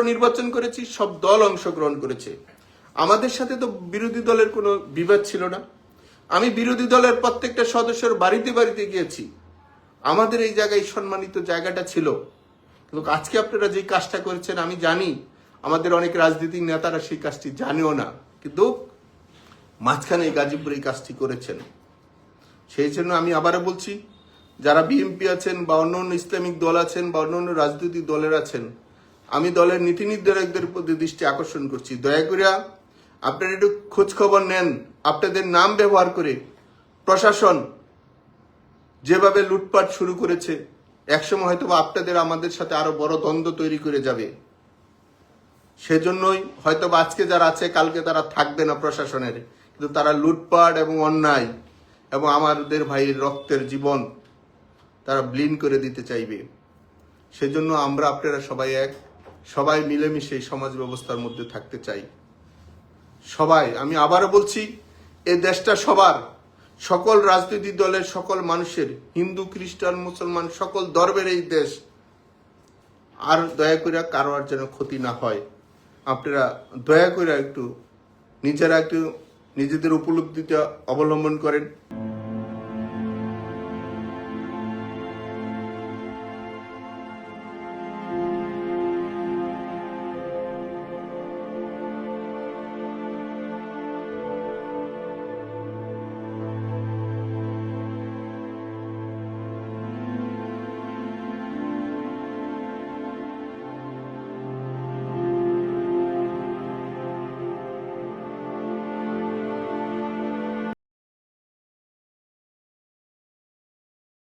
নির্বাচন করেছি, সব দল অংশগ্রহণ করেছে। আমাদের সাথে তো বিরোধী দলের কোনো বিবাদ ছিল না। আমি বিরোধী দলের প্রত্যেকটা সদস্যর বাড়িতে বাড়িতে গিয়েছি। আমাদের এই জায়গায় সম্মানিত জায়গাটা ছিল। কিন্তু আজকে আপনারা যে কাজটা করেছেন, আমি জানি, আমাদের অনেক রাজনৈতিক নেতারা সেই কাজটি জানেও না। কিন্তু মাঝখানে গাজীপুর এই কাজটি করেছেন। সেই জন্য আমি আবারও বলছি, যারা বিএনপি আছেন বা অন্য অন্য ইসলামিক দল আছেন বা অন্য অন্য রাজনৈতিক দলের আছেন আমি দলের নীতি নির্ধারকদের প্রতি দৃষ্টি আকর্ষণ করছি। দয়া করে আপনারা একটু খোঁজ খবর নেন, আপনাদের নাম ব্যবহার করে। প্রশাসন যেভাবে লুটপাট শুরু করেছে, একসময় হয়তো আপনাদের আমাদের সাথে আরও বড় দ্বন্দ্ব তৈরি করে যাবে। সেজন্যই হয়তো আজকে যারা আছে, কালকে তারা থাকবে না প্রশাসনের। কিন্তু তারা লুটপাট এবং অন্যায় এবং আমাদের ভাইয়ের রক্তের জীবন তারা ব্লিন করে দিতে চাইবে। সেজন্য আমরা আপনারা সবাই এক। সবাই মিলেমিশে সমাজ ব্যবস্থার মধ্যে থাকতে চাই। সবাই, আমি আবারও বলছি, এ দেশটা সবার, সকল রাজনৈতিক দলের, সকল মানুষের, হিন্দু, খ্রিস্টান, মুসলমান, সকল ধর্মের এই দেশ। আর দয়া করে কারও আর যেন ক্ষতি না হয়। আপনারা দয়া করে একটু নিজেরা একটু নিজেদের উপলব্ধিটা অবলম্বন করেন।